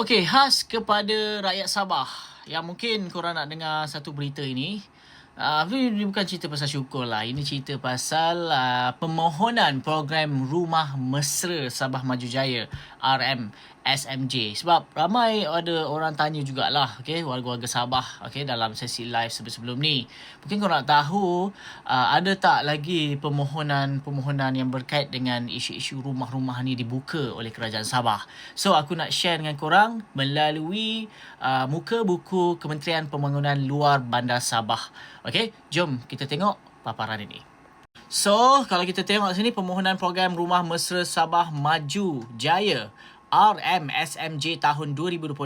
Okey, khas kepada rakyat Sabah yang mungkin korang nak dengar satu berita ini. Uh, ini bukan cerita pasal syukur lah. Ini cerita pasal uh, pemohonan program Rumah Mesra Sabah Maju Jaya RM SMJ. Sebab ramai ada orang tanya jugalah okay, warga-warga Sabah okay, dalam sesi live sebelum-sebelum ni. Mungkin korang nak tahu uh, ada tak lagi permohonan-permohonan yang berkait dengan isu-isu rumah-rumah ni dibuka oleh kerajaan Sabah. So aku nak share dengan korang melalui uh, muka buku Kementerian Pembangunan Luar Bandar Sabah. Okay, jom kita tengok paparan ini. So, kalau kita tengok sini permohonan program Rumah Mesra Sabah Maju Jaya RMSMJ tahun 2026.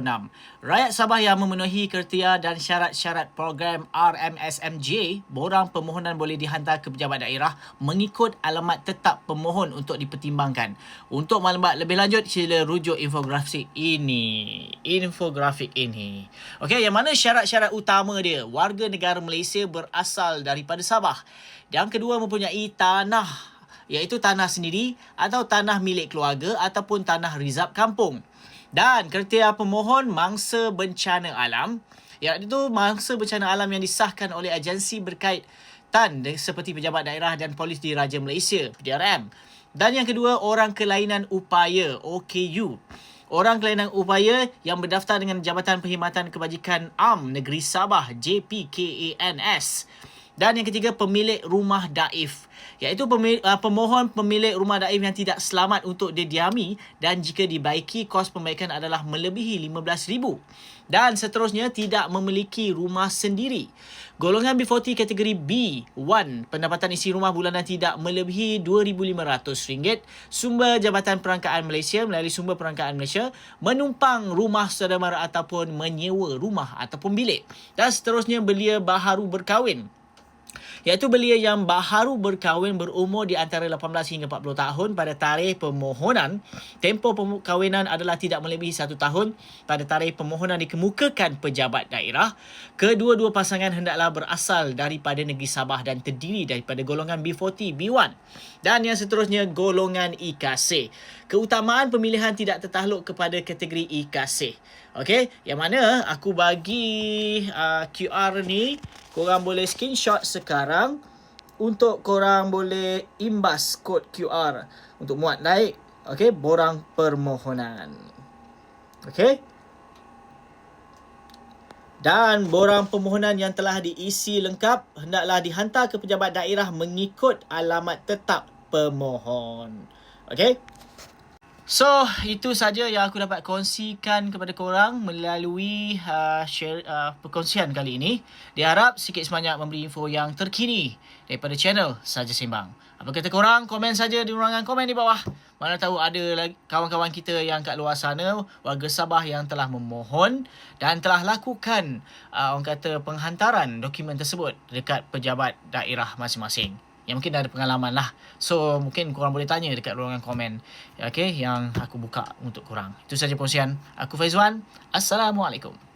Rakyat Sabah yang memenuhi kriteria dan syarat-syarat program RMSMJ, borang permohonan boleh dihantar ke pejabat daerah mengikut alamat tetap pemohon untuk dipertimbangkan. Untuk maklumat lebih lanjut, sila rujuk infografik ini. Infografik ini. Okey, yang mana syarat-syarat utama dia? Warga negara Malaysia berasal daripada Sabah. Yang kedua mempunyai tanah iaitu tanah sendiri atau tanah milik keluarga ataupun tanah rizab kampung. Dan kriteria pemohon mangsa bencana alam iaitu mangsa bencana alam yang disahkan oleh agensi berkaitan seperti Pejabat Daerah dan Polis di Raja Malaysia, PDRM. Dan yang kedua, orang kelainan upaya, OKU. Orang kelainan upaya yang berdaftar dengan Jabatan Perkhidmatan Kebajikan AM Negeri Sabah, JPKANS. Dan yang ketiga, pemilik rumah daif. Iaitu uh, pemohon pemilik rumah daif yang tidak selamat untuk didiami dan jika dibaiki, kos pembaikan adalah melebihi RM15,000. Dan seterusnya, tidak memiliki rumah sendiri. Golongan B40 kategori B1, pendapatan isi rumah bulanan tidak melebihi RM2,500. Sumber Jabatan Perangkaan Malaysia melalui sumber Perangkaan Malaysia menumpang rumah saudara mara ataupun menyewa rumah ataupun bilik. Dan seterusnya, belia baharu berkahwin iaitu belia yang baharu berkahwin berumur di antara 18 hingga 40 tahun pada tarikh permohonan. Tempoh perkahwinan adalah tidak melebihi satu tahun pada tarikh permohonan dikemukakan pejabat daerah. Kedua-dua pasangan hendaklah berasal daripada negeri Sabah dan terdiri daripada golongan B40, B1 dan yang seterusnya golongan IKC. Keutamaan pemilihan tidak tertakluk kepada kategori IKC. Okey, yang mana aku bagi uh, QR ni korang boleh screenshot sekarang. Untuk korang boleh imbas kod QR untuk muat naik okey borang permohonan. Okey? Dan borang permohonan yang telah diisi lengkap hendaklah dihantar ke pejabat daerah mengikut alamat tetap pemohon okey So, itu saja yang aku dapat kongsikan kepada korang melalui uh, share, uh, perkongsian kali ini. Diharap sikit sebanyak memberi info yang terkini daripada channel Saja Sembang. Apa kata korang? Komen saja di ruangan komen di bawah. Mana tahu ada kawan-kawan kita yang kat luar sana, warga Sabah yang telah memohon dan telah lakukan uh, orang kata penghantaran dokumen tersebut dekat pejabat daerah masing-masing yang mungkin dah ada pengalaman lah. So mungkin korang boleh tanya dekat ruangan komen okay, yang aku buka untuk korang. Itu saja perkongsian. Aku Faizwan. Assalamualaikum.